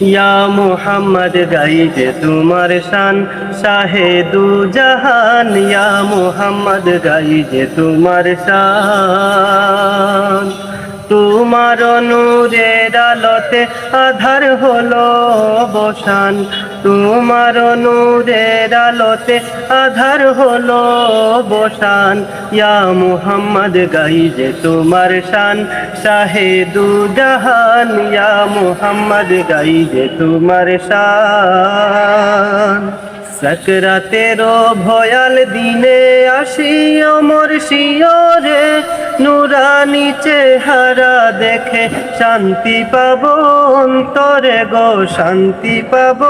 ইয়া মোহাম্মদ গাই যে তোমার শান। শাহেদু জাহান, ইয়া মোহাম্মদ গাই যে তোমার শান। তোমার নূরের আলোতে আধার হলো বসান। তোমার নূরের আলোতে আধার হলো বসান। ইয়া মুহাম্মদ গাই যে তোমার শান। শাহেদু জাহান ইয়া মুহাম্মদ গাই যে তোমার শান। সকরাতেরো ভয়াল দিনে আসি অমর শিয়রে নুরানি চেহারা দেখে শান্তি পাব অন্তরে গো, শান্তি পাব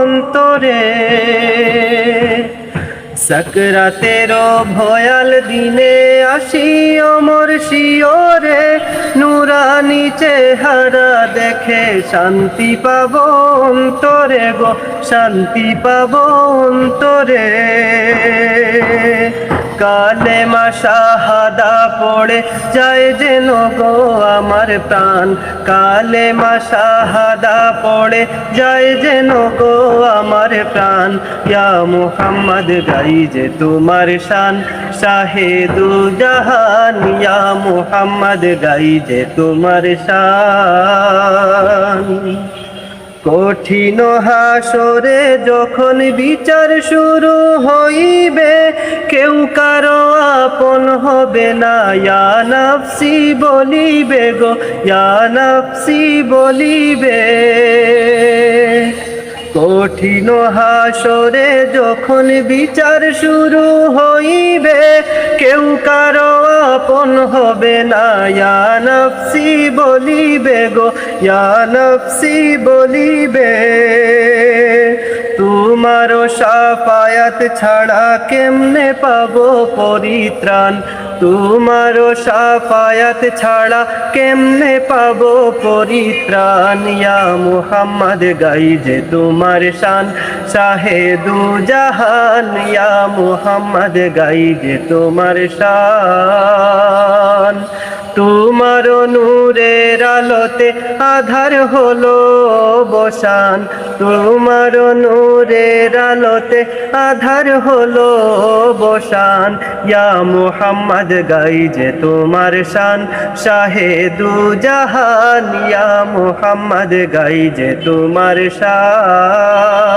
অন্তরে। সকরাতেরো ভয়াল দিনে আসি অমর শিওরে নুরানি চেহারা দেখে শান্তি পাব অন্তরে গো, শান্তি পাব অন্তরে। কালে মা শাহাদা পড়ে যায় যেন গো আমার প্রাণ। কালে মা শাহাদা পড়ে যায় যেন গো আমার প্রাণ। ইয়া মুহাম্মদ গাই যে তোমার শান শাহেদু জাহান ইয়া মুহাম্মদ গাই যে তোমার শান। কঠিন হাসরে যখন বিচার শুরু কেউ কারও আপন হবে না। ইয়া নাফসি বলিবে গো, ইয়া নাফসি বলিবে। কঠিন হাসরে যখন বিচার শুরু হইবে, কেউ কারও আপন হবে না। ইয়া নফসি বলিবে গো, ইয়া নফসি বলিবে। তোমারও সাফায়াত ছাড়া কেমনে পাবো পরিত্রাণ? তোমারও সাফায়াত ছাড়া কেমনে পাবো পরিত্রাণ? ইয়া মুহাম্মদ, গাই যে তোমার শান। শাহেদু জাহান ইয়া মুহাম্মদ, গাই যে তোমার শান। তোমার নূরের আলোতে আধার হলো বসান। তোমার নূরের আলোতে আধার হলো বসান। ইয়া মুহাম্মদ গাই যে তোমার শান শাহেদু জাহান ইয়া মুহাম্মদ গাই যে তোমার শান।